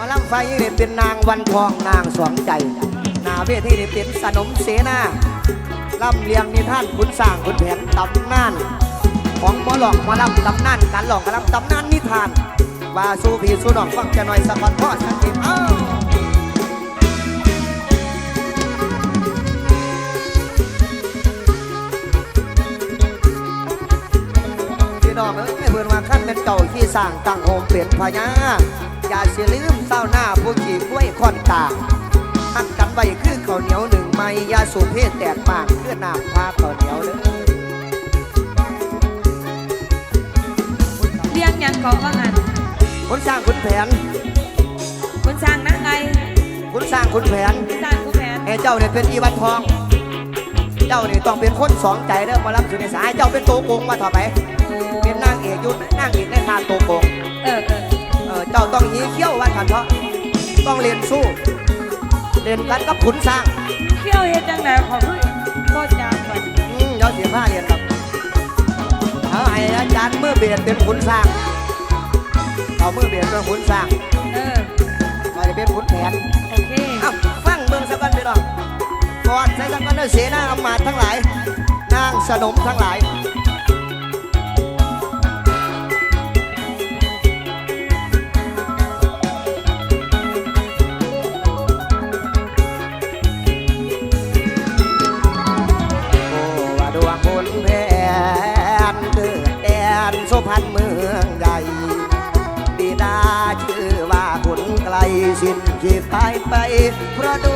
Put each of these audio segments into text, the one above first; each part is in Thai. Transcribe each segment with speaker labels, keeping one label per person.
Speaker 1: มอลำไฟนี่เป็นนางวันทองนางสวงใจ นาเวทีนี่เป็นสนมเสนาลำเลียงนิท่านขุนสร้างขุนแผนตำนาน ของหมอหลอกหมอลำตำนานการหลอกการลำตำนานนิทานว่าสู้พี่สู้น้องฟังจะหน่อยสักวันพ่อสักทีเอ้าพี่น้องเอ้ยเพื่อนว่าขั้นเป็นเก่าที่สร้างตั้งโฮมเปลี่ยนพญา อย่าเสียลืมเศร้าหน้าผู้ขี่กล้วยค่อนตางหักกันไว้คือข้าวเหนียวหนึ่งไม้ยาสูบเพศแตกมากคือน้ำพาข้าวเหนียวเด้อ
Speaker 2: เรียงหยังก็ว่างั้น
Speaker 1: คุณสร้างคุณแผน
Speaker 2: คุณสร้างนั่งไง
Speaker 1: คุณสร้างคุณแผน
Speaker 2: คุณสร้างกูแผน
Speaker 1: ไอ้เจ้าเนี่ยเป็นอีวันทอง เจ้านี่ต้องเป็นคนสองใจเด้อมารับสุนิสายเจ้าเป็นโตโกงมาต่อไป เป็นนางเอกอยุนนางเอกในทางโตโกง
Speaker 2: เออเออ
Speaker 1: เออเจ้าต้องยีเขี้ยววันกันเพราะต้องเรียนสู้ เรียนกันกับขุนสร้าง
Speaker 2: เที่ยวเฮ็ดจังไดขอพึ่งโคตรยาวก่อน
Speaker 1: อืมเจ้าเสียผ้าเรียนครับเอาให้อาจารย์เมื่อเบียดเป็นขุนสร้างเอาเมื่อเบียดเป็นขุนสร้าง
Speaker 2: เออ
Speaker 1: เราจะเป็นขุนแผน
Speaker 2: โอเค
Speaker 1: เอ้าฟังเมืองสักวันไปดอกก่อนใช้สักวันเด้อเสนาอำมาตย์ทั้งหลาย นางสนมทั้งหลาย พันเมืองใหญ่บิดาชื่อว่าขุนไกลสิ้นชีพตายไปเพราะดู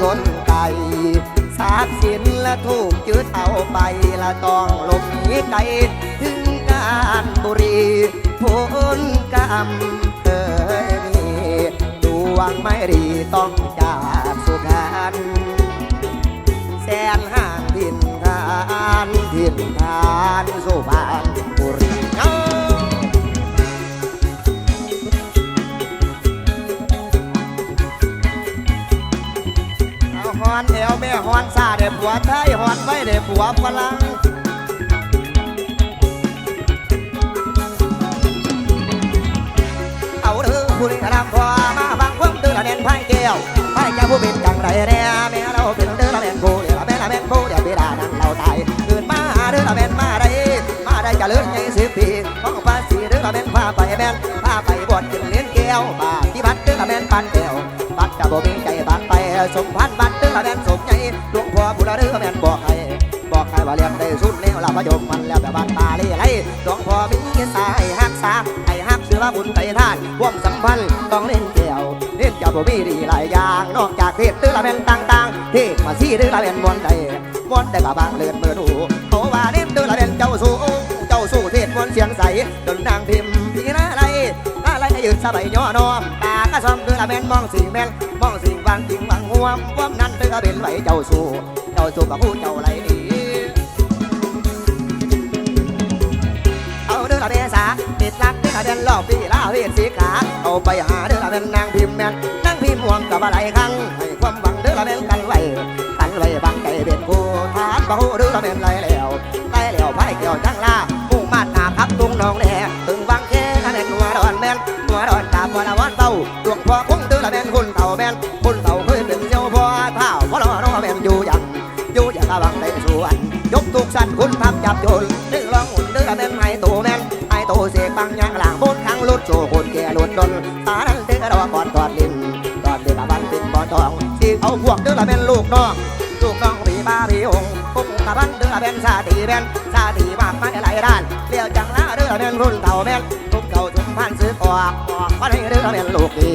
Speaker 1: ชนไก่ทรัพย์สินและถูกจืดเอาไปละต้องหลบหนีไกลถึงการบุรีผลกรรมเอ้ยมีดวงไม่ดีต้องจากสุพรรณแสนห่างถิ่นทานถิ่นทานสุพรรณ ม่ฮอนซาเด็ผัวไทยฮอนไว้เด็ผัวฝรั่งเอาเด้อผู้นี้รำพอมาฟังความเดือดเด่นไพ่แก้วไพ่แก้วผู้เป็นจังไรแน่แม่เราเป็นเดือดแม่นผู้เดี๋ยวแม่ละแม่นผู้เดี๋ยวพี่ดานังเราตายเกิดมาเดือดแม่นมาได้มาได้จะเลื่อนยี่สิบปีของภาษีเดือดแม่นพาไปแม่นพาไปบวชกินเลี้ยงแก้วบาที่บัดเดือดแม่นปันแก้วบัดจะบ่มีใจบัดไปสมพันธ์บัดเดือดแม่นสมใจ หลวงพ่อผู้ละเดือแม่นบอกให้บอกใครว่าเลี้ยงได้สุดแล้วลาพระยมมันแล้วแต่บ้านตาเล่ไรหลวงพ่อมีสายหักษาให้หักเสือบุญไตทานร่วมสัมพันธ์ต้องเล่นแก้วเล่นแก้วบ่มีดีหลายอย่างนอกจากเทศตื้อละแม่นต่างๆเทศมาซี่ตื้อละแม่นมวนใดมวนได้กับบางเลือนเมื่อดูเขาว่าเล่นตื้อละแม่นเจ้าสู้เจ้าสู้เทศมวนเสียงใสจนนางพิมพ์พี่นา ไรนาไรยืนสบายย่อนอมตากระซอมตื้อละแม่นมองสิ่งแม่นมองสิ่งวางจริงวางห่วมว่ามนั้นตื้อละเป็นไหวเจ้าสู้เจ้าสู้กับผู้เจ้าไรดีเอาเด้อละเมษาติดรักเด้อละเดือนรอบปีลาเวทสีขาเอาไปหาเด้อละแม่นนางพิมพ์แม่นนางพิมพ์ห่วงกับอะไรครั้งให้ความหวังเด้อละแม่นกันไว้กันไว้บางใจเป็นผู้ทานบ่ฮู้เด้อละแม่นไรแล้วไรแล้วไผเกี่ยวจังลามุ่งมาดหนาพับตุงน้องแน่ถึงบาง นหัวดอนตาบ่ละวันเต้าดวงพ่อคงเด้อละแมนหุ่นเต่าแมนหุ่นเต่าเคยเป็นเจ้าพ่อเท้าบ่รอน้องแมนอยู่ยังอยู่อย่างกะบังในสวนยกทุกสันคุณพับจับโยนนึกร้องหุ่นเดือดเป็นไห้ตัวแมนไห้ตัวเสกบังยางหลังบนทางลุดโซ่คนแก่ลุดดนตานั้นเดือดรอก่อนตอดลิ้นตอดเดือดบันเป็นบ่อทองสิเอาพวกเดือดเป็นลูกน้องลูกน้องผีบ้าผีหงปุกกะบันเดือดเป็นชาติเป็นชาติมากมายหลายด้านเลี้ยวจังละเดือละแมนรุ่นเต่าแมน อกออกมาให้เด้อแม่นลูกดี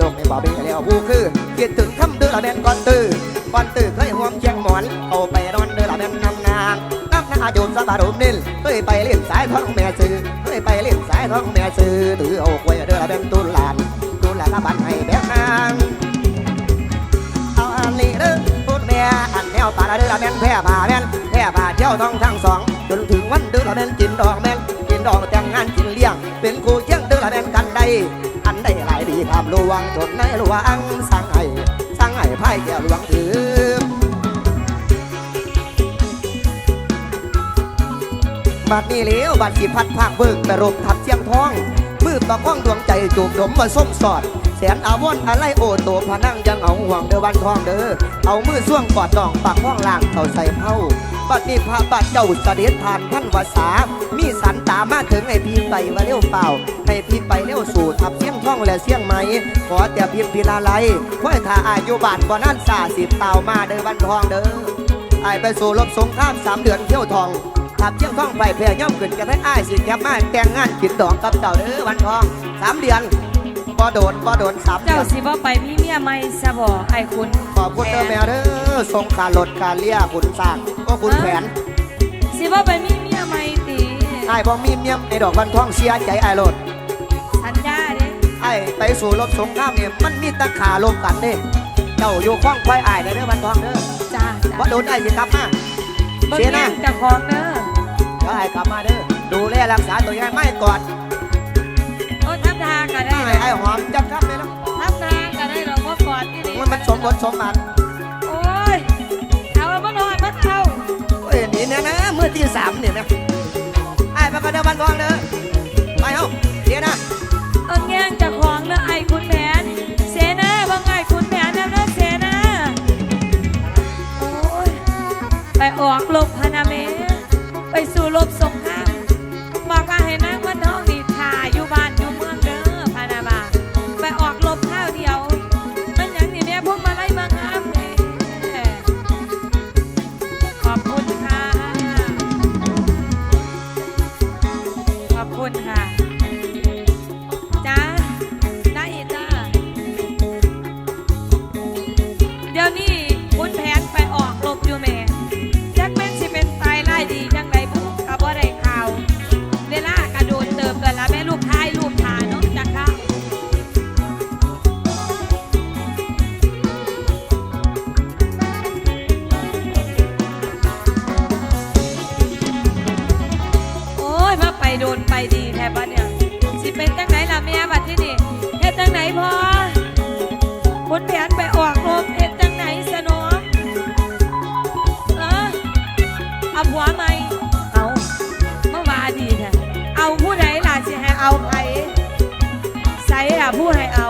Speaker 1: ลูกนี่บอกเป็นแล้วผู้คือคิดถึงคำเด้อละแม่นก่อนตื่นก่อนตื่นเคยห่วงเชียงหมอนเอาไปนอนเด้อละแม่นนำนางนักหน้าโยมสบารุมนิลเคยไปเล่นสายท้องแม่ซื้อเคยไปเล่นสายท้องแม่ซื้อถือเอาไว้เด้อละแม่นตุนหลานตุนหลานละบันให้แบกนางเอาอันนี้เด้อพูดแม่อันแนวป่าละเด้อละแม่นแพ้ป่าแม่นแพ้ป่าเที่ยวท้องทั้งสองจนถึงวันเด้อละแม่นกินดอกแม่นกินดอกแต่งงานกินเลี้ยงเป็นครูเชี งจนในหลวงสั่งให้สั่งให้ไพ่แก้วหลวงถือบัดนี้เหลวบัดสิพัดภาคเบิกไปรบทับเชียงท้องมือต่อข้องดวงใจจูบดมมาส้มสอด แสนอาวอนอะไรโอโตพนังยังเอาห่วงเด้อวันทองเด้อเอามือส่วงกอดดองปากห้องล่างเข้าใส่เผา บัดนี้พระบาทเจ้าเสด็จผ่านพันภาษามีสันตามาถึงให้พี่ไปว่าเร็วเปล่า ให้พี่ไปเร็วสู่ทับเสียงท่องและเสียงไหม ขอแต่เพียงพิลาไลค่อยถ้าอายุบาทบ่นั่นสาสิบเต่ามาเด้อวันทองเด้อไอายไปสู่รบสงครามสามเดือนเที่ยวทองขับเชียงทองไปแพร่ย่อมขึ้นกันให้อ้ายสิแคบมาแต่งงานกินดองกับเจ้าเด้อวันทองสามเดือนบ่โดนบ่โดนสามเดื
Speaker 2: เจ้า
Speaker 1: อน
Speaker 2: สิบ่ไปมีเมียใหม่ซะบ่ไอ้คุณ
Speaker 1: ขอบคุณเด้อแม่เด้อส่งการลดการเลี้ยคุณสร้างก็ คุณแผน
Speaker 2: สิบ่ไปมีเมียใหม่ติ
Speaker 1: ไอ้ายบ่มีเมียมในดอกวันทองเสียใจไอ้ายโลด
Speaker 2: สัญญาเด้
Speaker 1: ไอ้ายไปสู่รบสงครามเนี่ยมันมีแตะขาลมกันเด้เจ้าอยู่ข้องไฟอ้ายเด้อวันทองเด้อ
Speaker 2: จ้า
Speaker 1: บ่โดนไอ้ายสิกลับมา
Speaker 2: เบิ่ง
Speaker 1: เสีย
Speaker 2: แย่
Speaker 1: นะ
Speaker 2: งเจ้าของเด้อ
Speaker 1: เดี๋ยวไอ้ายกลับมาเด้อดูแลรักษาตัวเองไม่กอด
Speaker 2: โอ้ทับทางก็ได้
Speaker 1: ไอ้ไอ้ายหอมจับครับเลยแล้ว
Speaker 2: ทับทางก็ได้หรอกบ่กอดอีหลี
Speaker 1: มันมันสมบทสมบัติ ที่สามเนี่ยนะไอ้ประก็เดินบันทองเด้อไปเฮ้าเดี๋ยวนะ
Speaker 2: เอิ้นแย่งจากของเด้อไอ้คุณแผน เสนาบิ่งไอ้คุณแผนแนวเด้อเสนาโอ้ยไปออกลบพนาเม ไปสู่ลบสง โดนไปดีแทบบัดเนี่ยสิเป็นจังไหนล่ะแม่บัดที่นี่เฮ็ดจังไหนพอคุณแผนไปออกรบเฮ็ดจังไหนสนอเออเอาผัวไหมเอาเมื่อวาดีแท้เอาผู้ไหนล่ะสิให้เอาใครใส่ล่ะผู้ให้เอา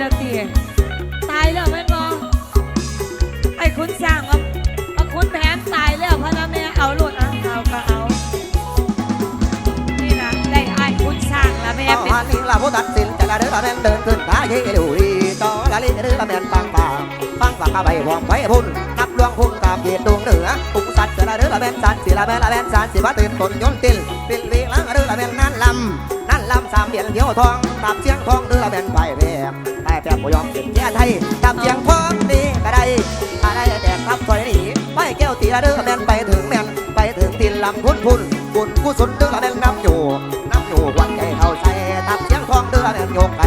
Speaker 2: แล้วตีตายแล้วแม่นบอไอ้คุณสร้างว่าว่าคุณแผนตายแล้วพะนะแม่เอาโลดอะเอาก็เอา นี่นะได้ไอ้ายคุณสร้างแล้วแม่
Speaker 1: ต่อ
Speaker 2: เป็น
Speaker 1: หันนี่ละผู้ตัดสินจะละเด้อละแม่นเดินขึ้นตาเยี่ดูดีต่อละลิเด้อละแม่นฟังฟังฟังฟังข้าใบหวงไว้พุ่นนับลวงพุ่นตามเกียรติ เหนือปุงสัตว์จะละเด้อละแม่นสัตว์สิละแม่นละแม่นสัตว์สิว่าตื่นตนยอม่นนั่นลำนั่นลำสามเดียนเดียจับเสียงทองเด้อละแม่ไทยตับเสียงทองดีก็ได้อะไรแต่ทับถอยหนีไปแก้วตีละเด้อละแม่นไปถึงแม่นไปถึงทินลำพุ่นพุ่นบุญกุศลเด้อละแม่นนำอยู่น้ำอยู่วันใจเขาใส่ตับเสียงทองเด้อละแม่นโยกไป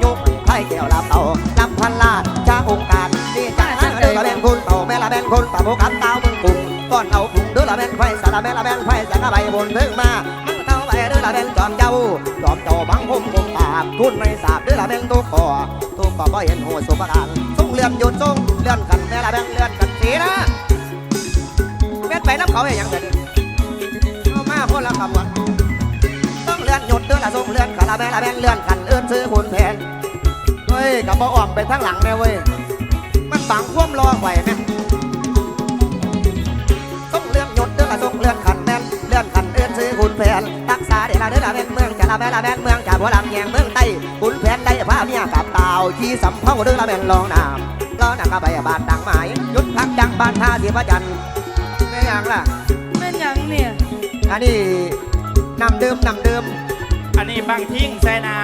Speaker 1: โยกไปไพ่แก้วลำเต่าลำพันลาดชาองค์การดีใจนะเด้อละแม่นคุณเต่าแม่ละแม่นคุณตาโบกับเต่ามึงปุ่งก้อนเอาผุงเด้อละแม่นไฟสาละแม่ละแม่นไฟจะกระใบบนถึงมาเต่าไปเด้อละแม่นจอมเจ้าจอมเจ้าบังผมพุ่มปากคุณไม่ทราบเด้อละแม่นตุกคอตุ กก็บ่เห็นหัวสุภารส่งเลื่อนหยุดส่งเลื่อนกันแม่ละแม่นเลื่อนกันสีนะแม่นไปน้ำเขาอย่างเดียวเอามาพ่นละคำวันต้องเลื่อนหยุดเด้อละส่งเลื่อนกันละแม่ละแม่นเลื่อนกันเอื้อนซื้อคุณแผนเฮ้ยกับบ่ออมไปทั้งหลังแม่เว้ยมันฝังความรอไหว้แม่ส่งเลื่อนหยดเด้อละส่งเลื่อนขันแม่เลื่อนขุนแผนรักษาเดลาเดลาแม่นเมือ งจะลาแม่ลาแม่นเมืองจะบัวลำแยงเมืองใต้ขุนแผนได้พาเมียกับเต่าขี่สำเภาเรือลาแม่นลองน้ำลองน้ำกระใบบานดังหมายยุดพักจังบ้านท่าเสียพระจันทร์ไม่ยังล่ะ
Speaker 2: แม่นหยังเนี่ย
Speaker 1: อันนี้นำเดิมนำเดิม
Speaker 3: อันนี้บางทิ้งแซ่น้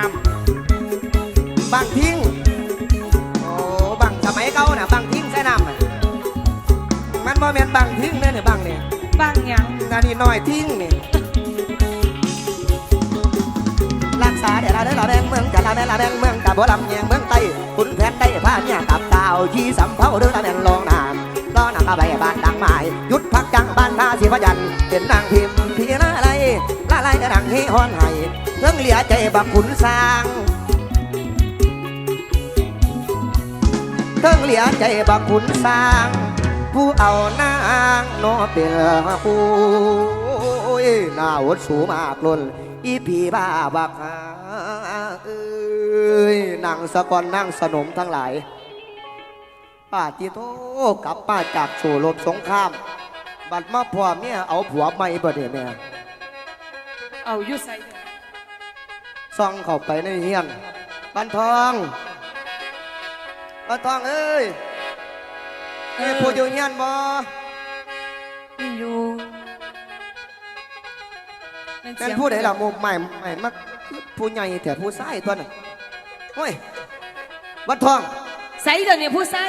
Speaker 1: บางทิ้งโอ้บางสมัยเก่าน่ะบางทิ้งใส่น้ำน่ะมันบ่แม่นบางทิ้งเด้อเนี่ยบางเนี่ย
Speaker 2: บางหยัง
Speaker 1: อันนี้น้อยทิ้งนี่รั กษาเดี๋ยวเราเด้เราแดงเมืองจะเราแม่เราแดงเมืองกับบัวลำแยงเมืองใต้ขุนแผนได้ผ้าเนี่ยกับดาวขี่สำเภาเรือเราแดงลงน้ำล้อนำกระใบบ้านดังหมายหยุดพักจังบ้านท่าสีพยันเป็นนางพิมพ์พีละไรละไรดังเฮฮอนไห้เรื่องเหลียใจบักขุนสร้างเทิงเหลียใจบักขุนสร้าง ผู้เอานางโนเป็นผู้หน้าหดสูมากล้นอีผีบ้าบักหา ยนางสะกอนนางสนมทั้งหลาย ป้าติโตกลับมาจากสู่รบสงคราม บัดมาพ่อเมียเอาผัวใหม่บ่เด้แม่
Speaker 2: เอาอยู่ใส่เด้อ
Speaker 1: ซ่องเข้าไปในเฮียนบันทองบันทองเอ้ย
Speaker 2: เอ
Speaker 1: เอ้ย
Speaker 2: อ
Speaker 1: ผู้อยู่เฮียนบ่
Speaker 2: มีอยู่แม่น
Speaker 1: เป็
Speaker 2: เสี
Speaker 1: น
Speaker 2: ยง
Speaker 1: ผู้ใดล่ะหมุมใหม่ใหม่มักผู้ใหญ่แต่ผู้ชายตัวน่ะ โอ้ยบันทอง
Speaker 2: ใส่เดี๋ยวนี้ผู้ใส่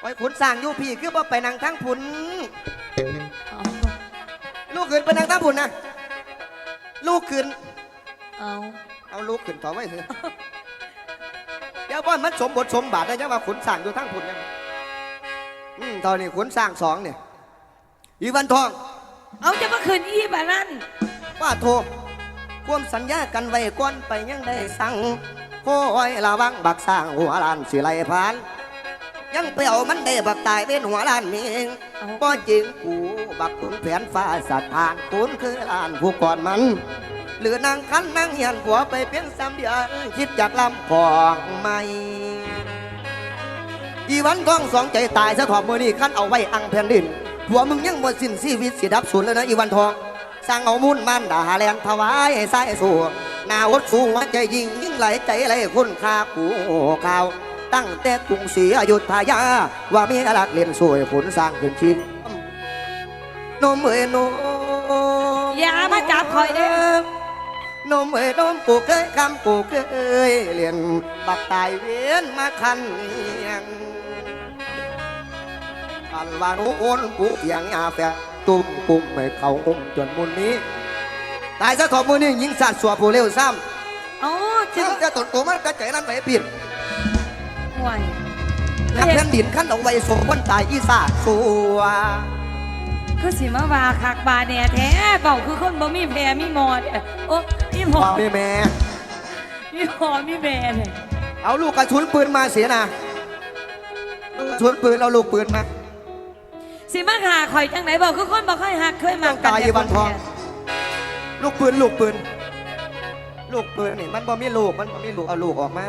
Speaker 1: ไว้ขุนสร้างอยู่พี่คือบ่ไปนั่งทั้งผุน
Speaker 2: เอา
Speaker 1: ลูกขึ้นไปนั่งทั้งผุนนะลูกขึ้น
Speaker 2: เอา
Speaker 1: เอาลูกขึ้นต่อไว้เถอะเดี๋ยวบ่มันสมบทสมบาทได้ยังว่าขุนสร้างอยู่ทั้งผุนยังอืมตอนนี้ขุนสร้างสองเนี่ยอีวันทอง
Speaker 2: เอาจะมาคืนอีแบบนั้น
Speaker 1: ว่าโทร ความสัญญากันไว้ก่อนไปยังได้สั่งโอ้ยระวังบักสร้างหัวลานสิไลพาน ยังไปเอามันได้บักตายเป็นหัวลานนี่เอง
Speaker 2: เอา
Speaker 1: ก็จริงกูบักขุนแผนฟ้าสัตว์ผ่านขุนคือลานผู้ก่อนมัน หรือนางคันนางเหียนผัวไปเป็นสามเดือนคิดจากลำของไม่อีวันท้องสองใจตายสะถอบมือนี่คันเอาไว้อังแผ่นดินผัวมึงยังหมดสิ้นชีวิตสิดับสูญแล้วนะอีวันทอง สร้างเอามุ่นมันด่าแลนถวายให้สายสู่หนาอดสูงหัวใจยิ่งยิ่งไหลใจไหลคุณค่ากูข่าว ตั้งแต่กรุงศรีอยุธยา ว่ามีอลักเล่นสวยผลสร้างขึ้นชินนมเอ้ยนม
Speaker 2: อย่ามาจับคอยเด้อน
Speaker 1: มเอ้ยนมปูเคยคำปูเคยเรียนบักตายเวียนมาคันเนียงอันว่าโน้นกูเพียงอาแฝง ตุ้มปุ่มไม่เขาอุ้มจนมุนนี้ ตายซะขอบมือนี่ยิงสัตว์สัวผู้เร็วซ้
Speaker 2: เอาำจะ
Speaker 1: ซึ่งจะตดตัวมันกระใจนั้นไปปิด
Speaker 2: ห่วย
Speaker 1: นักแผ่นดินขั้นเอาไว้สมคนตายอีสาสัว
Speaker 2: คือสิมาว่าคักบาแหน่แท้เก่าคือคนบ่มีแพรมีหมอดเนี่ยโอ้มีหมอ
Speaker 1: บอกแม่
Speaker 2: มีหอมีแม่เนี่ย
Speaker 1: เอาลูกกระสุนปืนมาเสียนะลูกกระสุนปืนเอาลูกปืนมา
Speaker 2: สิมาหาข่อยจังไหนบอกคือคนบ่ค่อยหักเคยมา
Speaker 1: ต้องตายอยู่บ้านทอง ลูกปืนลูกปืน ลูกปืนนี่มันบ่มีลูกมันบ่มีลูกเอาลูกออกมา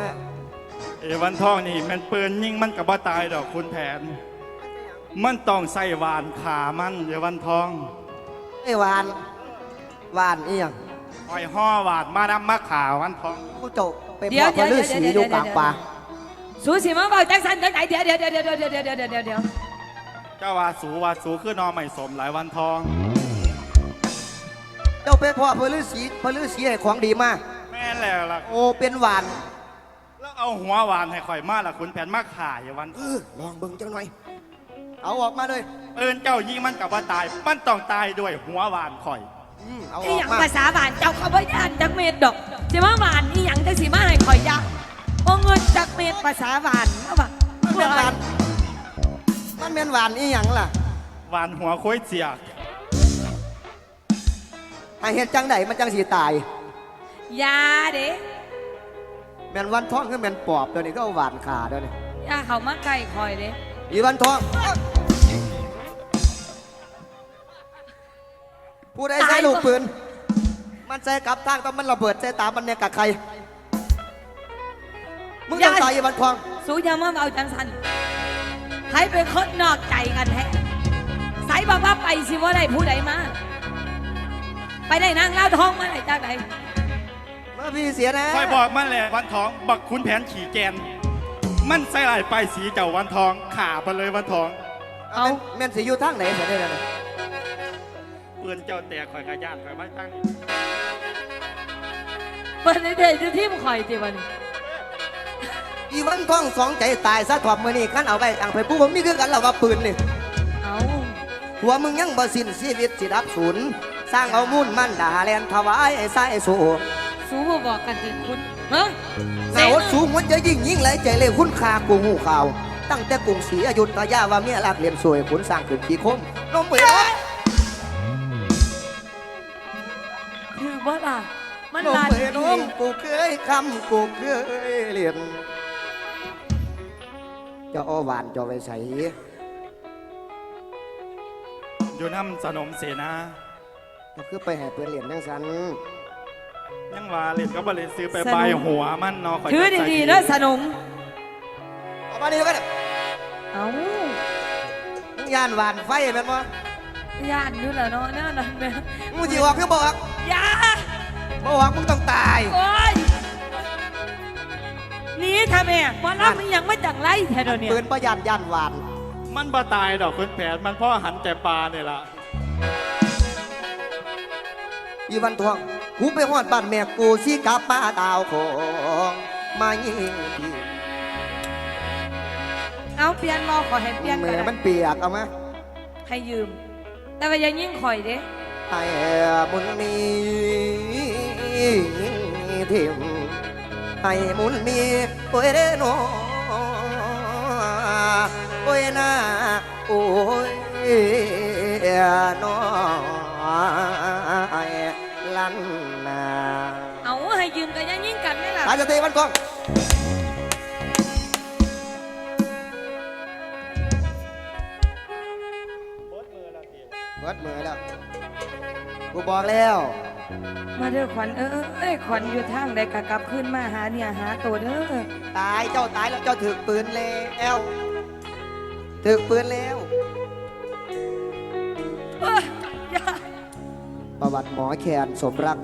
Speaker 1: ำ
Speaker 3: เอวันทองนี่มันปืนยิงมันกับบ่ตายดอกคุณแผน มันต้องใส่หวานขามันเอวันทอง
Speaker 1: ไอ้วานวานเอียง
Speaker 3: คอยห่อหวานมานำมาขาวันทอง
Speaker 1: ผู้เจ้าไปพ่อพระฤาษีอยู่กลางป่า
Speaker 2: สูสิมาบอกจังสันจังไหนเดี๋ยวเดี๋ยวเดี๋ยวเดี๋ยวเดี๋ยวเดี๋ยวเดี๋ยวเดี๋ยว เดี๋ยว
Speaker 3: เจ้าว่าสูว่าสูคือนอไม่สมหลายวันทอง
Speaker 1: เจ้าเป็นพ่อพระฤาษีพระฤาษีให้ของดีมาก
Speaker 3: แม่นแล้วล่ะ
Speaker 1: โอ้เป็นหวาน
Speaker 3: แล้วเอาหัวหวานให้ข่อยมาล่ะคุณแผนมาขาเอวัน
Speaker 1: เออลองเบิ่งจังหน่อย เอาออกมาเลย
Speaker 3: ปืนเจ้ายิงมันกับบ่ตาย มันต้องตายด้วยหัวหวานข่อย
Speaker 1: อืมเอาอ
Speaker 2: อี
Speaker 1: อ
Speaker 2: ห
Speaker 1: ก
Speaker 2: ยัง
Speaker 1: มา
Speaker 2: ภาษาบ้านเจ้าเขาบ่ย่านจักเม็ดดอกสิมาบ้านอีหยังจังสิมาให้ข่อยยะโอ้เงินจักเม็ดภาษาบ้านเอาบ่
Speaker 1: มันเป็นหวาน มันเป็นหวานอีหยังล่ะ
Speaker 3: หวานหัวโค้ยเจียก
Speaker 1: ให้เห็ดจังไดมันจังสีตาย
Speaker 2: ยาเด้
Speaker 1: แม่นวันทองคือแม่นปอบเดี๋ยวนี้ก็เอาหวานขาเดี๋ยวนี้
Speaker 2: ยาเขามาใกล้ข่อยเด้
Speaker 1: อีวันทอง ผู้ใดใช้ลูกปืน มันใส่กลับทางต้องมันระเบิดใส่ตามันเนี่ยกับใคร มึงต้องตายอีวันทอง
Speaker 2: สูอยามาเอาจังสัน ใครเป็นคนนอกใจกันแท้ใส่บอกว่าไปสิว่าได้ผู้ใดมา ไปได้นางเล่าวทองมาไหนจากไหน
Speaker 1: มาพี่เสียนะ
Speaker 3: คอยบอกมันแหละวันทอง บักคุณแผนขี่แกน มันใส่ลายไปายสีเจ้าวันทองขาไปเลยวันทอง
Speaker 1: เอาแม่นสิอยู่ทางไหนเสียได้นะ
Speaker 3: เปือนเจ้าแตกคอยกระยานคอยมาตั้ง
Speaker 2: เปิดในเดทที่มข่อยติวันนี้
Speaker 1: อีวันท้องสองใจตายซะถอดมือนี่ขั้นเอาไปอังไปผู้ผมมีคือกันเราว่าปืนนี่
Speaker 2: เอา
Speaker 1: หัวมึงยังบ่สิ้นชีวิตสิดับศูนย์สร้างเอามุ่นมันด่าแลนถวายไอ้สายโซ
Speaker 2: สู้บ่บอกกันถึงคุณเฮ้ย
Speaker 1: หนาวสูงมันจะยิ่งยิ่งไหลใจเลยคุณค่ากูหูข่าว ตั้งแต่กรุงศรีอยุธยาว่าเมียรักเรียนสวยขุนสร้างขึ้นขี้คมน้องเป๋ย
Speaker 2: คือบ่ล่ะมัน
Speaker 1: น้อง
Speaker 2: ลาน
Speaker 1: เป๋ยน้องกูเคยคำกูเคยเรียนเจะอ้อหวานเจะไปใส่
Speaker 3: อยู่น้ำสนมเสนา
Speaker 1: ก็คือไปให้เพื่อนเรียนจังสัน
Speaker 3: ยังว่าเล่นก็บ่เล่นซื้อไปใบายหัวมันเนาะคอย
Speaker 2: ถือ
Speaker 3: จัใส่
Speaker 2: ดีๆเด้อสนม
Speaker 1: เอามาดีกัน
Speaker 2: เอา
Speaker 1: มึงยานหวานไฟแม่นบ่
Speaker 2: ย่านอยู่แล้วเนาะแน่นอนแม่
Speaker 1: มึงจีออกคือบอก
Speaker 2: อย่า
Speaker 1: บอกว่ามึงต้องตาย
Speaker 2: โอ้ยห นีทำแม่บ่รับมันยังไม่จังไรแท้เดี๋ยวนี้
Speaker 1: ปืนประยานยานหวาน
Speaker 3: มันบ่ตายดอกคุณแผนมันเพ่อหันแต่ปลาเนี่ยล่ะ
Speaker 1: อีวันทองกูไปหอดบ้านแม่กูสิกลับมาดาวของมายิงพี่
Speaker 2: เอาเปลี่ยนมอขอให้เปลี่ยน
Speaker 1: แม่
Speaker 2: กัน
Speaker 1: มันเปียกเอามา
Speaker 2: ให้ยืม แต่ว่าอย่ายิ่งข่อยเด้
Speaker 1: ไอ้มุนมีทิม ไอ้มุนมีโอ้ยเด้โนโอ้ยนาโอ้ยนอไอ้ลันนา
Speaker 2: เอาให้ยืมกันอย่ายิ่งกันไม่ล่ะ
Speaker 1: ตายจะเตะมันก่อนเบิดมือแล้วกูบอกแล้ว
Speaker 2: มาเด้อขวัญเออเอ้ยขวัญอยู่ทางใดกะกลับขึ้นมาหาเนี่ยหาตัวเด้อ
Speaker 1: ตายเจ้าตายแล้วเจ้าถือปืนแล้วถือปืนแล้ว
Speaker 2: เอ้ยอย่า
Speaker 1: ประวัติหมอแคนสมรัก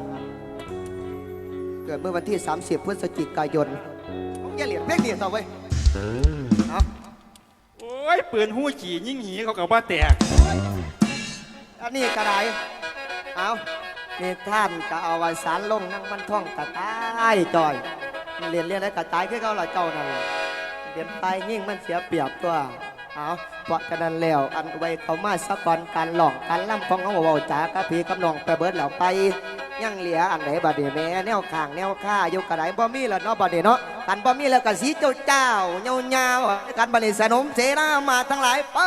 Speaker 1: เกิดเมื่อวันที่ 30 พฤศจิกายนอย่าเหลียดเพ่งเหลียดต่อไว้ยเอา
Speaker 3: โอ้ยปืนหู้ขี่ยิ่งหีเขากับว่าแตก
Speaker 1: อันนี้กระไดเอา นี่ท่านก็เอาว้สารลงนั่งมันท่องกระตายจอยเรียนเรียนแล้วกระตายคือเขาละเจ้านั่นเรียนไปยิ่งมันเสียเปรียบตัวเอาเพราะฉะนั้นแล้วอันไว้เขามาสักก่อนการหลอกการล่ำของเขาเบาๆจากระพีกับน้องไปเบิดแล้วไปยังเหลืออันไหนบาดเดแม่แนวข้างแนวข้าอยู่กระไดบ่มีแล้วเนาะบาดเดเนาะกันบ่มีแล้วก็สีเจ้าเจ้าเงาเงากันบัดนี้สนมเสนามาทั้งหลายไป